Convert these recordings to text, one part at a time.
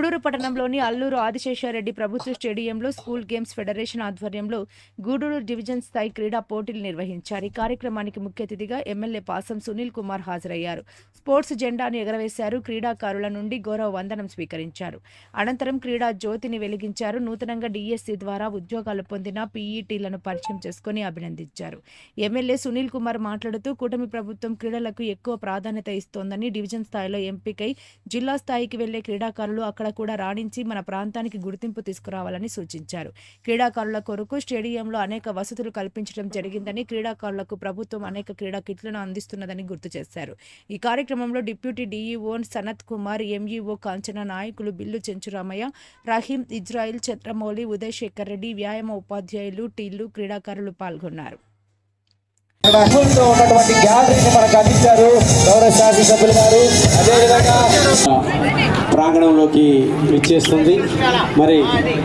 గూడూరు పట్టణంలోని అల్లూరు ఆదిశేషారెడ్డి ప్రభుత్వ స్టేడియంలో స్కూల్ గేమ్స్ ఫెడరేషన్ ఆధ్వర్యంలో గూడూరు డివిజన్ స్థాయి క్రీడా పోటీలు నిర్వహించారు. ఈ కార్యక్రమానికి ముఖ్య అతిథిగా ఎమ్మెల్యే పాసం సునీల్ కుమార్ హాజరయ్యారు. స్పోర్ట్స్ జెండాను ఎగరవేశారు. క్రీడాకారుల నుండి గౌరవ వందనం స్వీకరించారు. అనంతరం క్రీడా జ్యోతిని వెలిగించారు. నూతనంగా డిఎస్సి ద్వారా ఉద్యోగాలు పొందిన పీఈటీలను పరిచయం చేసుకుని అభినందించారు. ఎమ్మెల్యే సునీల్ కుమార్ మాట్లాడుతూ కూటమి ప్రభుత్వం క్రీడలకు ఎక్కువ ప్రాధాన్యత ఇస్తోందని డివిజన్ స్థాయిలో ఎంపికై జిల్లా స్థాయికి వెళ్ళే క్రీడాకారులు అక్కడ కూడా రాణించి మన ప్రాంతానికి గుర్తింపు తీసుకురావాలని సూచించారు. క్రీడాకారుల కొరకు స్టేడియంలో అనేక వసతులు కల్పించడం జరిగిందని క్రీడాకారులకు ప్రభుత్వం అనేక క్రీడా కిట్లను అందిస్తున్నదని గుర్తు చేశారు. ఈ కార్యక్రమంలో deputy DEO Sanath Kumar MEO Kanchana నాయకులు బిల్లు చెంచురామయ్య రహీం ఇజ్రాయిల్ చంద్రమౌళి ఉదయ్ శేఖర్ రెడ్డి వ్యాయామ ఉపాధ్యాయులు టీళ్ళు క్రీడాకారులు పాల్గొన్నారు. ఉన్నటువంటి గ్యాలరీని మనకు అందించారు గౌరవ శాసనసభ్యులు గారు. అదేవిధంగా ప్రాంగణంలోకి ఇచ్చేస్తుంది మరి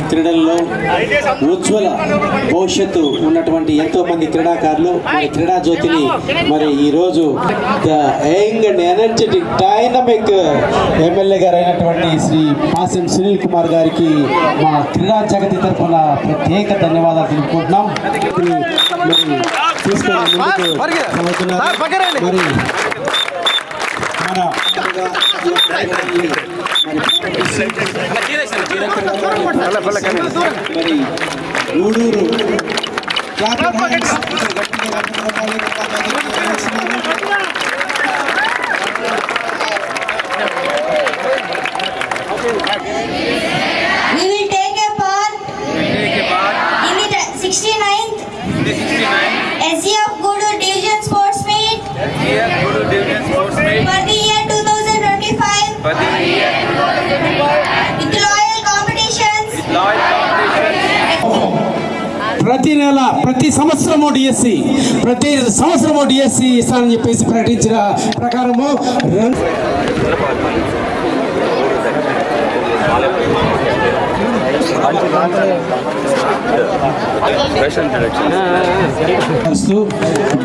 క్రీడల్లో ఉజ్వల భవిష్యత్తు ఉన్నటువంటి ఎంతో మంది క్రీడాకారులు మరి క్రీడా జ్యోతిని మరి ఈరోజు the young and energetic dynamic MLA గారు అయినటువంటి శ్రీ పాసం సునీల్ కుమార్ గారికి మా క్రీడా జగతి తరఫున ప్రత్యేక ధన్యవాదాలు తెలుపుకుంటున్నాం. మరి మన మరి గూడూరు We ప్రతి సంవత్సరము డిఎస్సి ప్రతి సంవత్సరము డిఎస్సి ఇస్తానని చెప్పేసి ప్రకటించిన ప్రకారము రెండు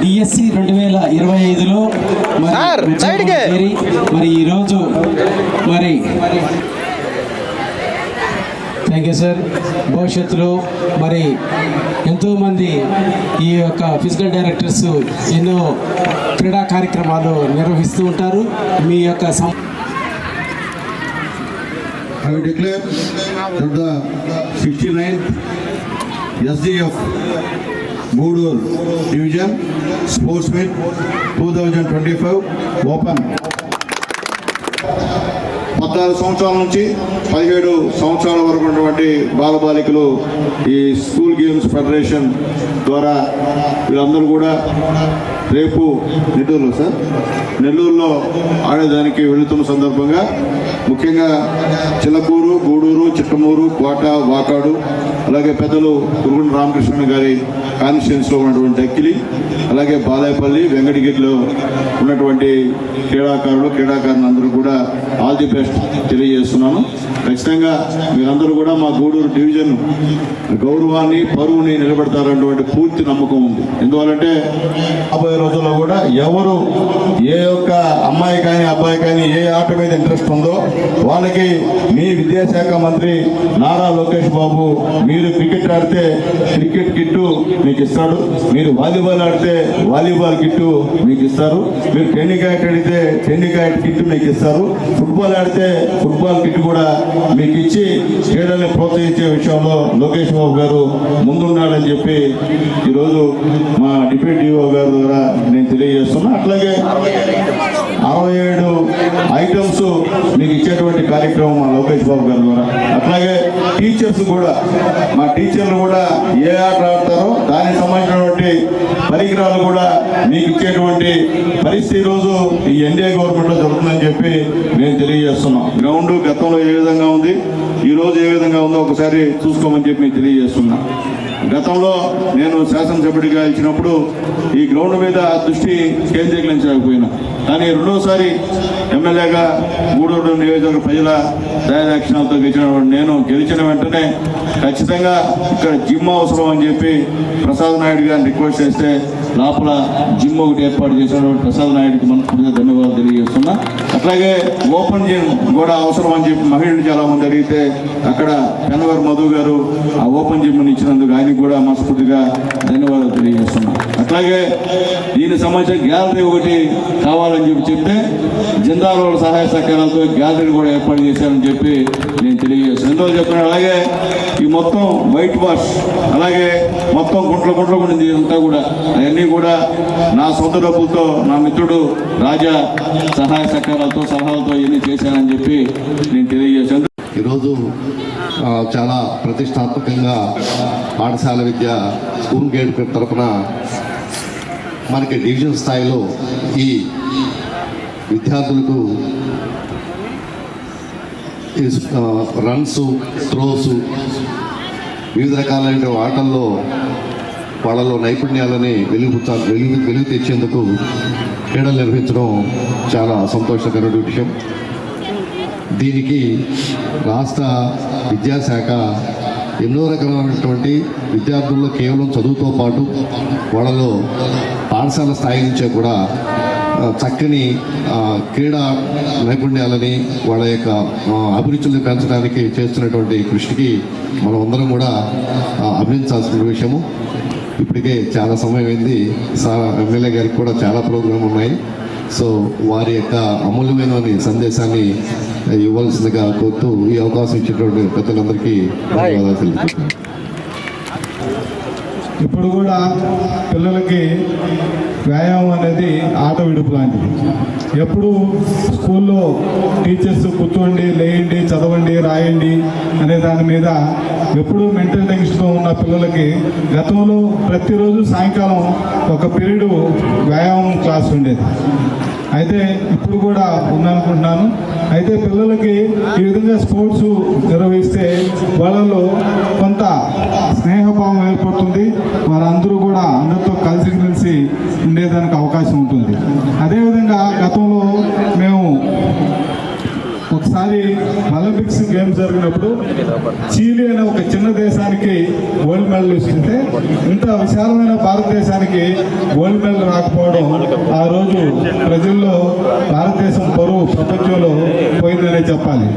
డిఎస్సి రెండు వేల ఇరవై ఐదులో మరి మరి ఈరోజు మరి థ్యాంక్ యూ సార్ భవిష్యత్తులో మరి ఎంతోమంది ఈ యొక్క ఫిజికల్ డైరెక్టర్స్ ఎన్నో క్రీడా కార్యక్రమాలు నిర్వహిస్తూ ఉంటారు మీ యొక్క సం I will declare that the 69th SDF Goodur Division Sports Meet 2025 open. పద్నాలుగు సంవత్సరాల నుంచి పదిహేడు సంవత్సరాల వరకు ఉన్నటువంటి బాలబాలికలు ఈ స్కూల్ గేమ్స్ ఫెడరేషన్ ద్వారా వీళ్ళందరూ కూడా రేపు నెల్లూరులో సార్? నెల్లూరులో ఆడేదానికి వెళుతున్న సందర్భంగా ముఖ్యంగా చిలకూరు గూడూరు చిట్టమూరు కోట వాకాడు అలాగే పెద్దలు గురుగుండ రామకృష్ణ గారి కాన్స్టిట్యున్సీలో ఉన్నటువంటి అక్కిలి అలాగే బాలాయపల్లి వెంకటగిరిలో ఉన్నటువంటి క్రీడాకారులు క్రీడాకారులు అందరూ కూడా ఆల్ ది బెస్ట్ తెలియజేస్తున్నాను. ఖచ్చితంగా మీరందరూ కూడా మా గూడూరు డివిజన్ గౌరవాన్ని పరువుని నిలబెడతారన్నటువంటి పూర్తి నమ్మకం ఉంది. ఎందువల్లంటే రాబోయే రోజుల్లో కూడా ఎవరు ఏ యొక్క అమ్మాయి కానీ అబ్బాయి కానీ ఏ ఆట మీద ఇంట్రెస్ట్ ఉందో వాళ్ళకి మీ విద్యాశాఖ మంత్రి నారా లోకేష్ బాబు మీరు క్రికెట్ ఆడితే క్రికెట్ కిట్టు మీకు ఇస్తాడు మీరు వాలీబాల్ ఆడితే వాలీబాల్ కిట్టు మీకు ఇస్తారు మీరు టెన్నికాయట్ ఆడితే టెన్నికాయట్ కిట్టు మీకు ఇస్తారు ఫుట్బాల్ ఆడితే ఫుట్బాల్ కిట్ కూడా మీకు ఇచ్చి క్రీడల్ని ప్రోత్సహించే విషయంలో లోకేష్ బాబు గారు ముందున్నాడని చెప్పి ఈరోజు మా డిప్యూటీ డిఓ గారి ద్వారా నేను తెలియజేస్తున్నా. అట్లాగే అరవై ఏడు ఐటమ్స్ మీకు ఇచ్చేటువంటి కార్యక్రమం మా లోకేష్ బాబు గారి ద్వారా. అట్లాగే టీచర్స్ కూడా మా టీచర్లు కూడా ఏ ఆట ఆడతారో దానికి సంబంధించినటువంటి పరికరాలు కూడా మీకు ఇచ్చేటువంటి పరిస్థితి ఈరోజు ఈ ఎన్డీఏ గవర్నమెంట్లో జరుగుతుందని చెప్పి నేను తెలియజేస్తున్నాం. గ్రౌండ్ గతంలో ఏ విధంగా ఉంది ఈ రోజు ఏ విధంగా ఉందో ఒకసారి చూసుకోమని చెప్పి నేను తెలియజేస్తున్నా. గతంలో నేను శాసనసభ్యుడిగా ఇచ్చినప్పుడు ఈ గ్రౌండ్ మీద దృష్టి కేంద్రీకరించలేకపోయినా. కానీ రెండోసారి ఎమ్మెల్యేగా మూడోడు నియోజకవర్గ ప్రజల దయాదాక్షిణాలతో గెలిచిన నేను గెలిచిన వెంటనే ఖచ్చితంగా ఇక్కడ జిమ్ అవసరం అని చెప్పి ప్రసాద్ నాయుడు గారిని రిక్వెస్ట్ చేస్తే లోపల జిమ్ ఒకటి ఏర్పాటు చేసినటువంటి ప్రసాద్ నాయుడికి మనస్ఫూర్తిగా ధన్యవాదాలు తెలియజేస్తున్నా. అట్లాగే ఓపెన్ జిమ్ కూడా అవసరం అని చెప్పి మహిళలు చాలా మంది అడిగితే అక్కడ పెనవర్ మధు గారు ఆ ఓపెన్ జిమ్ ఇచ్చినందుకు ఆయనకు కూడా మనస్ఫూర్తిగా ధన్యవాదాలు తెలియజేస్తున్నా. అట్లాగే దీనికి సంబంధించిన గ్యాలరీ ఒకటి కావాలని చెప్పి చెప్తే జిందాల్ సహాయ సహకారాలతో గ్యాలరీ కూడా ఏర్పాటు చేశారని చెప్పి నేను తెలియజేస్తాను. ఎందువల్ల చెప్తున్నాను. అలాగే ఈ మొత్తం వైట్ వాష్ అలాగే మొత్తం గుంట్ల గుంట్ల ఉండింది ఇదంతా కూడా అవన్నీ కూడా నా సొంత డబ్బులతో నా మిత్రుడు రాజా సహాయ సహకారాలతో సలహాలతో ఇవన్నీ చేశానని చెప్పి నేను తెలియజేశాను ఈరోజు చాలా ప్రతిష్టాత్మకంగా పాఠశాల విద్య స్కూల్ గేట్ తరఫున మనకి డివిజన్ స్థాయిలో ఈ విద్యార్థులకు రన్స్ త్రోస్ వివిధ రకాలైన ఆటల్లో వాళ్ళలో నైపుణ్యాలని వెలుగు వెలుగు వెలుగు తెచ్చేందుకు క్రీడలు నిర్వహించడం చాలా సంతోషకరమైన విషయం. దీనికి రాష్ట్ర విద్యాశాఖ ఎన్నో రకాలైనటువంటి విద్యార్థుల్లో కేవలం చదువుతో పాటు వాళ్ళలో పాఠశాల స్థాయి నుంచే కూడా చక్కని క్రీడా నైపుణ్యాలని వాళ్ళ యొక్క అభిరుచుల్ని పెంచడానికి చేస్తున్నటువంటి కృషికి మనం అందరం కూడా అభినందించాల్సిన విషయము. ఇప్పటికే చాలా సమయం అయింది సార్ ఎమ్మెల్యే గారికి కూడా చాలా ప్రోగ్రాం ఉన్నాయి. సో వారి యొక్క అమూల్యమైన సందేశాన్ని ఇవ్వాల్సిందిగా కోరుతూ ఈ అవకాశం ఇచ్చినటువంటి పెద్దలందరికీ ధన్యవాదాలు ఇప్పుడు కూడా పిల్లలకి వ్యాయామం అనేది ఆట విడుపు లాంటిది. ఎప్పుడు స్కూల్లో టీచర్స్ కూర్చోండి లేయండి చదవండి రాయండి అనే దాని మీద ఎప్పుడు మెంటల్ టెన్షన్తో ఉన్న పిల్లలకి గతంలో ప్రతిరోజు సాయంకాలం ఒక పీరియడ్ వ్యాయామం క్లాస్ ఉండేది. అయితే ఇప్పుడు కూడా ఉందనుకుంటున్నాను. అయితే పిల్లలకి ఈ విధంగా స్పోర్ట్స్ నిర్వహిస్తే వాళ్ళలో కొంత స్నేహభావం ఏర్పడుతుంది. వారందరూ కూడా అందరితో కలిసి కలిసి ఉండేదానికి అవకాశం ఉంటుంది. అదేవిధంగా గతంలో ఒకసారి ఒలింపిక్స్ గేమ్స్ జరిగినప్పుడు చీలీ అనే ఒక చిన్న దేశానికి గోల్డ్ మెడల్ ఇస్తుంటే ఇంత విశాలమైన భారతదేశానికి గోల్డ్ మెడల్ రాకపోవడం ఆ రోజు ప్రజల్లో భారతదేశం పరువు ప్రపంచంలో పోయిందనే చెప్పాలి.